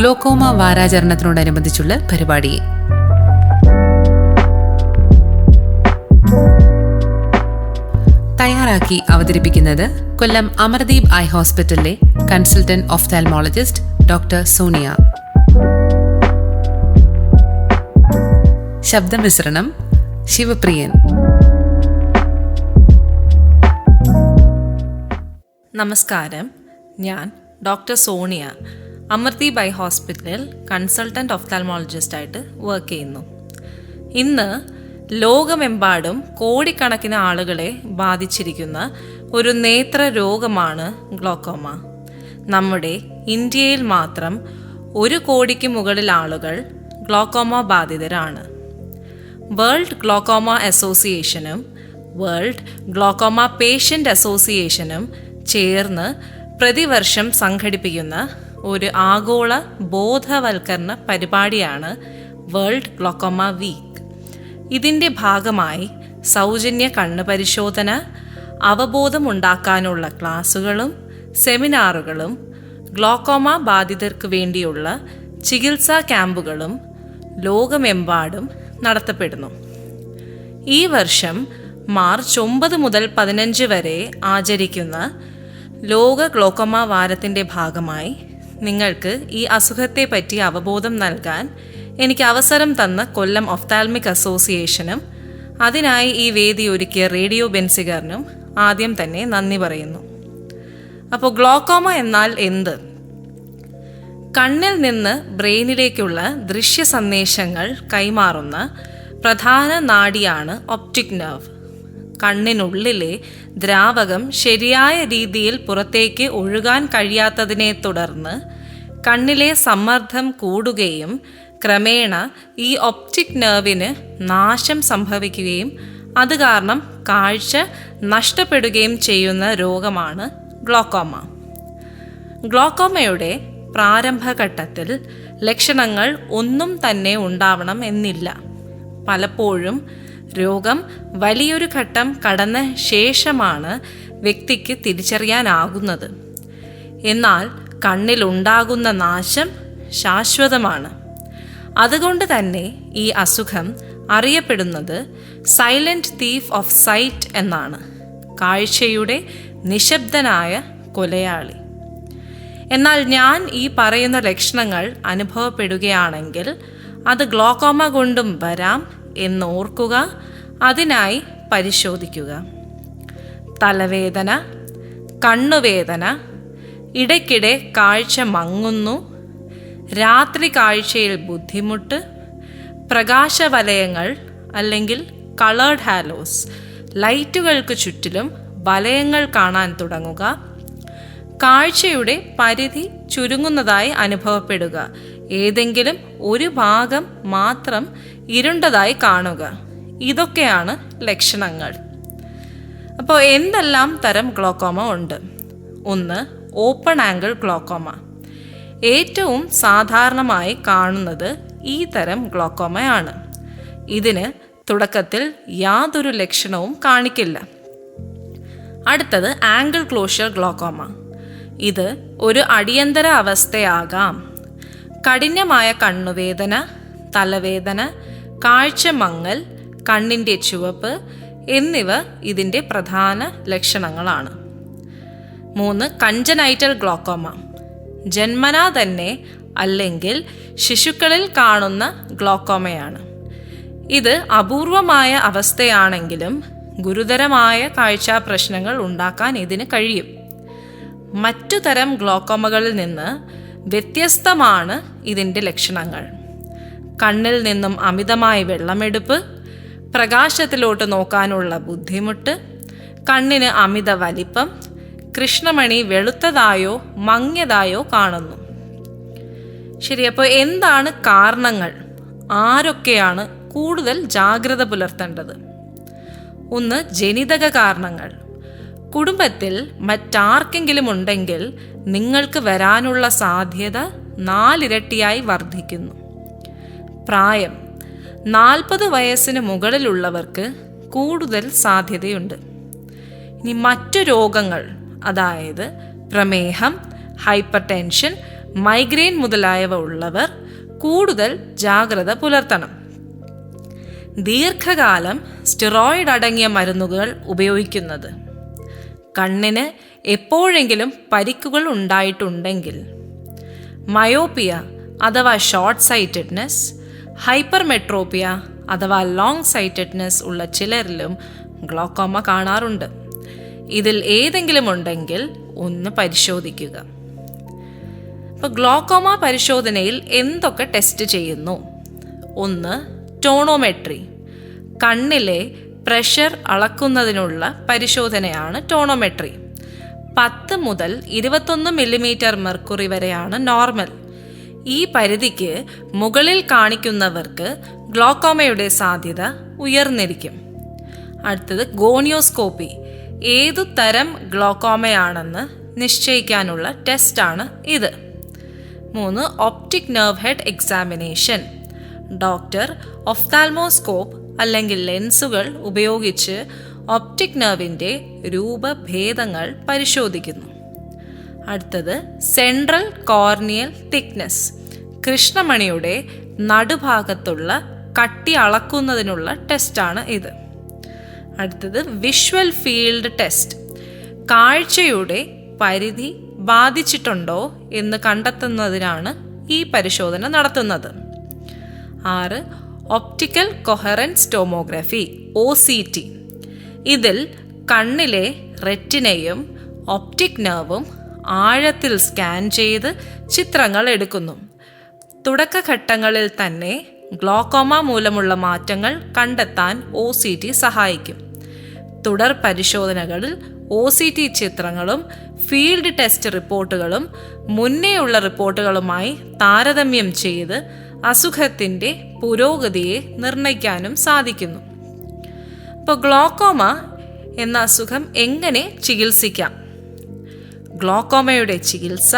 Glaucoma വാരാചരണത്തിനോടനുബന്ധിച്ചുള്ള പരിപാടി. തയ്യാറാക്കി അവതരിപ്പിക്കുന്നത് കൊല്ലം അമർദീപ് ഐ ഹോസ്പിറ്റലിലെ കൺസൾട്ടന്റ് ഓഫ്താൽമോളജിസ്റ്റ് ഡോക്ടർ സോണിയ. ശബ്ദമിശ്രണം ശിവപ്രിയൻ. നമസ്കാരം. ഞാൻ ഡോക്ടർ സോണിയ. അമർദീപ് ബൈ ഹോസ്പിറ്റലിൽ കൺസൾട്ടന്റ് ഓഫ്താൽമോളജിസ്റ്റായിട്ട് വർക്ക് ചെയ്യുന്നു. ഇന്ന് ലോകമെമ്പാടും കോടിക്കണക്കിന് ആളുകളെ ബാധിച്ചിരിക്കുന്ന ഒരു നേത്ര രോഗമാണ് ഗ്ലോക്കോമ നമ്മുടെ ഇന്ത്യയിൽ മാത്രം ഒരു കോടിക്ക് മുകളിൽ ആളുകൾ ഗ്ലോക്കോമ ബാധിതരാണ്. വേൾഡ് ഗ്ലോക്കോമ അസോസിയേഷനും വേൾഡ് ഗ്ലോക്കോമ പേഷ്യന്റ് അസോസിയേഷനും ചേർന്ന് പ്രതിവർഷം സംഘടിപ്പിക്കുന്ന ഒരു ആഗോള ബോധവൽക്കരണ പരിപാടിയാണ് വേൾഡ് ഗ്ലോക്കോമ വീക്ക്. ഇതിന്റെ ഭാഗമായി സൗജന്യ കണ്ണ് പരിശോധന അവബോധമുണ്ടാക്കാനുള്ള ക്ലാസുകളും സെമിനാറുകളും ഗ്ലോക്കോമ ബാധിതർക്ക് വേണ്ടിയുള്ള ചികിത്സാ ക്യാമ്പുകളും ലോകമെമ്പാടും നടത്തപ്പെടുന്നു. ഈ വർഷം മാർച്ച് ഒമ്പത് മുതൽ പതിനഞ്ച് വരെ ആചരിക്കുന്ന ലോക ഗ്ലോക്കോമ വാരത്തിന്റെ ഭാഗമായി നിങ്ങൾക്ക് ഈ അസുഖത്തെപ്പറ്റി അവബോധം നൽകാൻ എനിക്ക് അവസരം തന്ന കൊല്ലം ഒഫ്താൽമിക് അസോസിയേഷനും അതിനായി ഈ വേദി ഒരുക്കിയ റേഡിയോ ബെൻസിഗറിനും ആദ്യം തന്നെ നന്ദി പറയുന്നു. അപ്പോൾ ഗ്ലോക്കോമ എന്നാൽ എന്ത്? കണ്ണിൽ നിന്ന് ബ്രെയിനിലേക്കുള്ള ദൃശ്യ സന്ദേശങ്ങൾ കൈമാറുന്ന പ്രധാന നാഡിയാണ് ഒപ്റ്റിക് നെർവ്. കണ്ണിനുള്ളിലെ ദ്രാവകം ശരിയായ രീതിയിൽ പുറത്തേക്ക് ഒഴുകാൻ കഴിയാത്തതിനെ തുടർന്ന് കണ്ണിലെ സമ്മർദ്ദം കൂടുകയും ക്രമേണ ഈ ഒപ്റ്റിക് നെർവിന് നാശം സംഭവിക്കുകയും അത് കാരണം കാഴ്ച നഷ്ടപ്പെടുകയും ചെയ്യുന്ന രോഗമാണ് ഗ്ലോക്കോമ. ഗ്ലോക്കോമയുടെ പ്രാരംഭഘട്ടത്തിൽ ലക്ഷണങ്ങൾ ഒന്നും തന്നെ ഉണ്ടാവണം എന്നില്ല. പലപ്പോഴും രോഗം വലിയൊരു ഘട്ടം കടന്ന ശേഷമാണ് വ്യക്തിക്ക് തിരിച്ചറിയാനാകുന്നത്. എന്നാൽ കണ്ണിലുണ്ടാകുന്ന നാശം ശാശ്വതമാണ്. അതുകൊണ്ട് തന്നെ ഈ അസുഖം അറിയപ്പെടുന്നത് സൈലന്റ് തീഫ് ഓഫ് സൈറ്റ് എന്നാണ് കാഴ്ചയുടെ നിശബ്ദനായ കൊലയാളി. എന്നാൽ ഞാൻ ഈ പറയുന്ന ലക്ഷണങ്ങൾ അനുഭവപ്പെടുകയാണെങ്കിൽ അത് ഗ്ലോക്കോമ കൊണ്ടും വരാം എന്ന് ഓർക്കുക അതിനായി പരിശോധിക്കുക. തലവേദന കണ്ണുവേദന ഇടയ്ക്കിടെ കാഴ്ച മങ്ങുന്നു രാത്രി കാഴ്ചയിൽ ബുദ്ധിമുട്ട് പ്രകാശവലയങ്ങൾ അല്ലെങ്കിൽ കളേർഡ് ഹാലോസ് ലൈറ്റുകൾക്ക് ചുറ്റിലും വലയങ്ങൾ കാണാൻ തുടങ്ങുക. കാഴ്ചയുടെ പരിധി ചുരുങ്ങുന്നതായി അനുഭവപ്പെടുക. ഏതെങ്കിലും ഒരു ഭാഗം മാത്രം ഇരുണ്ടതായി കാണുക. ഇതൊക്കെയാണ് ലക്ഷണങ്ങൾ. അപ്പോൾ എന്തെല്ലാം തരം ഗ്ലോക്കോമ ഉണ്ട്? ഒന്ന് ഓപ്പൺ ആംഗിൾ ഗ്ലോക്കോമ. ഏറ്റവും സാധാരണമായി കാണുന്നത് ഈ തരം ഗ്ലോക്കോമയാണ്. ഇതിന് തുടക്കത്തിൽ യാതൊരു ലക്ഷണവും കാണിക്കില്ല. അടുത്തത് ആംഗിൾ ക്ലോഷർ ഗ്ലോക്കോമ. ഇത് ഒരു അടിയന്തര അവസ്ഥയാകാം. കഠിനമായ കണ്ണുവേദന തലവേദന കാഴ്ച മങ്ങൽ കണ്ണിന്റെ ചുവപ്പ് എന്നിവ ഇതിന്റെ പ്രധാന ലക്ഷണങ്ങളാണ്. മൂന്ന് കഞ്ചനൈറ്റൽ ഗ്ലോക്കോമ. ജന്മനാ തന്നെ അല്ലെങ്കിൽ ശിശുക്കളിൽ കാണുന്ന ഗ്ലോക്കോമയാണ്. ഇത് അപൂർവമായ അവസ്ഥയാണെങ്കിലും ഗുരുതരമായ കാഴ്ചാ പ്രശ്നങ്ങൾ ഉണ്ടാക്കാൻ ഇതിന് കഴിയും. മറ്റു തരം ഗ്ലോക്കോമകളിൽ നിന്ന് വ്യത്യസ്തമാണ് ഇതിന്റെ ലക്ഷണങ്ങൾ. കണ്ണിൽ നിന്നും അമിതമായി വെള്ളമെടുപ്പ് പ്രകാശത്തിലോട്ട് നോക്കാനുള്ള ബുദ്ധിമുട്ട് കണ്ണിന് അമിത വലിപ്പം കൃഷ്ണമണി വെളുത്തതായോ മങ്ങിയതായോ കാണുന്നു. ശരി അപ്പോൾ എന്താണ് കാരണങ്ങൾ? ആരൊക്കെയാണ് കൂടുതൽ ജാഗ്രത പുലർത്തേണ്ടത്? ഒന്ന് ജനിതക കാരണങ്ങൾ. കുടുംബത്തിൽ മറ്റാർക്കെങ്കിലും ഉണ്ടെങ്കിൽ നിങ്ങൾക്ക് വരാനുള്ള സാധ്യത നാലിരട്ടിയായി വർദ്ധിക്കുന്നു. പ്രായം. നാൽപ്പത് വയസ്സിന് മുകളിലുള്ളവർക്ക് കൂടുതൽ സാധ്യതയുണ്ട്. ഇനി മറ്റു രോഗങ്ങൾ അതായത് പ്രമേഹം ഹൈപ്പർ ടെൻഷൻ മൈഗ്രെയിൻ മുതലായവ ഉള്ളവർ കൂടുതൽ ജാഗ്രത പുലർത്തണം. ദീർഘകാലം സ്റ്റിറോയിഡ് അടങ്ങിയ മരുന്നുകൾ ഉപയോഗിക്കുന്നത്. കണ്ണിന് എപ്പോഴെങ്കിലും പരിക്കുകൾ ഉണ്ടായിട്ടുണ്ടെങ്കിൽ. മയോപ്പിയ അഥവാ ഷോർട്ട് സൈറ്റഡ്നെസ് ഹൈപ്പർമെട്രോപ്പിയ അഥവാ ലോങ് സൈറ്റഡ്നെസ് ഉള്ള ചിലരിലും ഗ്ലോക്കോമ കാണാറുണ്ട്. ഇതിൽ ഏതെങ്കിലും ഉണ്ടെങ്കിൽ ഒന്ന് പരിശോധിക്കുക. ഇപ്പോൾ ഗ്ലോക്കോമ പരിശോധനയിൽ എന്തൊക്കെ ടെസ്റ്റ് ചെയ്യുന്നു? ഒന്ന് ടോണോമെട്രി. കണ്ണിലെ പ്രഷർ അളക്കുന്നതിനുള്ള പരിശോധനയാണ് ടോണോമെട്രി. പത്ത് മുതൽ ഇരുപത്തൊന്ന് മില്ലിമീറ്റർ മെർക്കുറി വരെയാണ് നോർമൽ. ഈ പരിധിക്ക് മുകളിൽ കാണിക്കുന്നവർക്ക് ഗ്ലോക്കോമയുടെ സാധ്യത ഉയർന്നിരിക്കും. അടുത്തത് ഗോണിയോസ്കോപ്പി ഏതു തരം ഗ്ലോക്കോമയാണെന്ന് നിശ്ചയിക്കാനുള്ള ടെസ്റ്റാണ് ഇത്. മൂന്ന് optic nerve head examination. Doctor ophthalmoscope അല്ലെങ്കിൽ ലെൻസുകൾ ഉപയോഗിച്ച് ഒപ്റ്റിക് നെർവിന്റെ രൂപഭേദങ്ങൾ പരിശോധിക്കുന്നു. അടുത്തത് സെൻട്രൽ കോർണിയൽ തിക്നെസ് കൃഷ്ണമണിയുടെ നടുഭാഗത്തുള്ള കട്ടി അളക്കുന്നതിനുള്ള ടെസ്റ്റാണ് ഇത്. അടുത്തത് വിഷ്വൽ ഫീൽഡ് ടെസ്റ്റ് കാഴ്ചയുടെ പരിധി ബാധിച്ചിട്ടുണ്ടോ എന്ന് കണ്ടെത്തുന്നതിനാണ് ഈ പരിശോധന നടത്തുന്നത്. ആറ് optical coherence tomography O C T ഇതിൽ കണ്ണിലെ റെറ്റിനയും ഒപ്റ്റിക് നെർവും ആഴത്തിൽ സ്കാൻ ചെയ്ത് ചിത്രങ്ങൾ എടുക്കുന്നു. തുടക്കഘട്ടങ്ങളിൽ തന്നെ ഗ്ലോക്കോമ മൂലമുള്ള മാറ്റങ്ങൾ കണ്ടെത്താൻ ഒ സി ടി സഹായിക്കും. തുടർ പരിശോധനകളിൽ ഒ സി ടി ചിത്രങ്ങളും ഫീൽഡ് ടെസ്റ്റ് റിപ്പോർട്ടുകളും മുന്നേയുള്ള റിപ്പോർട്ടുകളുമായി താരതമ്യം ചെയ്ത് അസുഖത്തിന്റെ പുരോഗതിയെ നിർണയിക്കാനും സാധിക്കുന്നു. ഇപ്പോൾ ഗ്ലോക്കോമ എന്ന അസുഖം എങ്ങനെ ചികിത്സിക്കാം? ഗ്ലോക്കോമയുടെ ചികിത്സ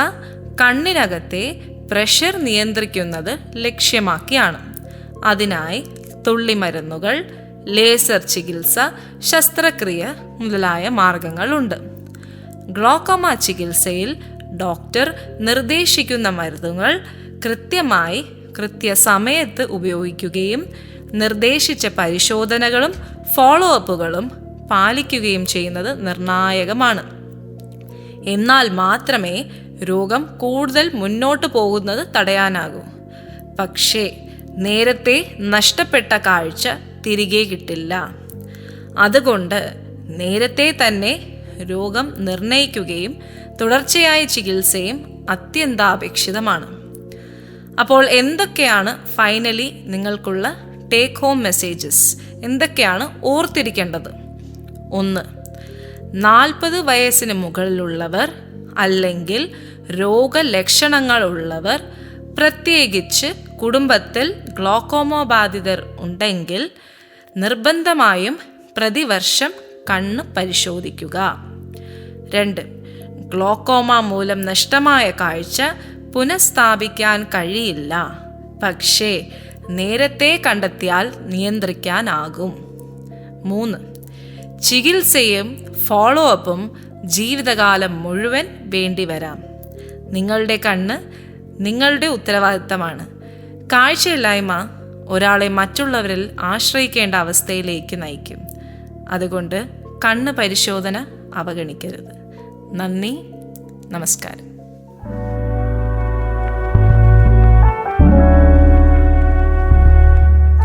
കണ്ണിനകത്തെ പ്രഷർ നിയന്ത്രിക്കുന്നത് ലക്ഷ്യമാക്കിയാണ്. അതിനായി തുള്ളിമരുന്നുകൾ ലേസർ ചികിത്സ ശസ്ത്രക്രിയ മുതലായ മാർഗങ്ങളുണ്ട്. ഗ്ലോക്കോമ ചികിത്സയിൽ ഡോക്ടർ നിർദ്ദേശിക്കുന്ന മരുന്നുകൾ കൃത്യമായി കൃത്യസമയത്ത് ഉപയോഗിക്കുകയും നിർദ്ദേശിച്ച പരിശോധനകളും ഫോളോ അപ്പുകളും പാലിക്കുകയും ചെയ്യുന്നത് നിർണായകമാണ്. എന്നാൽ മാത്രമേ രോഗം കൂടുതൽ മുന്നോട്ട് പോകുന്നത് തടയാനാകൂ. പക്ഷേ നേരത്തെ നഷ്ടപ്പെട്ട കാഴ്ച തിരികെ കിട്ടില്ല. അതുകൊണ്ട് നേരത്തെ തന്നെ രോഗം നിർണയിക്കുകയും തുടർച്ചയായ ചികിത്സയും അത്യന്താപേക്ഷിതമാണ്. അപ്പോൾ എന്തൊക്കെയാണ് ഫൈനലി നിങ്ങൾക്കുള്ള ടേക്ക് ഹോം മെസ്സേജസ്? എന്തൊക്കെയാണ് ഓർത്തിരിക്കേണ്ടത്? ഒന്ന് നാൽപ്പത് വയസ്സിന് മുകളിലുള്ളവർ അല്ലെങ്കിൽ രോഗലക്ഷണങ്ങളുള്ളവർ പ്രത്യേകിച്ച് കുടുംബത്തിൽ ഗ്ലോക്കോമോ ബാധിതർ ഉണ്ടെങ്കിൽ നിർബന്ധമായും പ്രതിവർഷം കണ്ണ് പരിശോധിക്കുക. രണ്ട് ഗ്ലോക്കോമ മൂലം നഷ്ടമായ കാഴ്ച പുനഃസ്ഥാപിക്കാൻ കഴിയില്ല. പക്ഷേ നേരത്തെ കണ്ടെത്തിയാൽ നിയന്ത്രിക്കാനാകും. മൂന്ന് ചികിത്സയും ഫോളോ അപ്പും ജീവിതകാലം മുഴുവൻ വേണ്ടി വരാം. നിങ്ങളുടെ കണ്ണ് നിങ്ങളുടെ ഉത്തരവാദിത്തമാണ്. കാഴ്ചയില്ലായ്മ ഒരാളെ മറ്റുള്ളവരിൽ ആശ്രയിക്കേണ്ട അവസ്ഥയിലേക്ക് നയിക്കും. അതുകൊണ്ട് കണ്ണ് പരിശോധന അവഗണിക്കരുത്. നന്ദി നമസ്കാരം.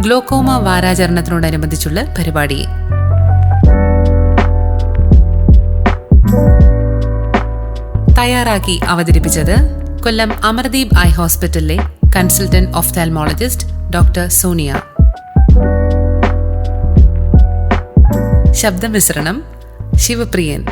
ഗ്ലോക്കോമ വാരാചരണത്തിനോടനുബന്ധിച്ചുള്ള പരിപാടി. തയ്യാറാക്കി അവതരിപ്പിച്ചത് കൊല്ലം അമർദീപ് ഐ ഹോസ്പിറ്റലിലെ കൺസൾട്ടന്റ് ഓഫ്താൽമോളജിസ്റ്റ് ഡോക്ടർ സോണിയ. ശബ്ദമിശ്രണം ശിവപ്രിയൻ.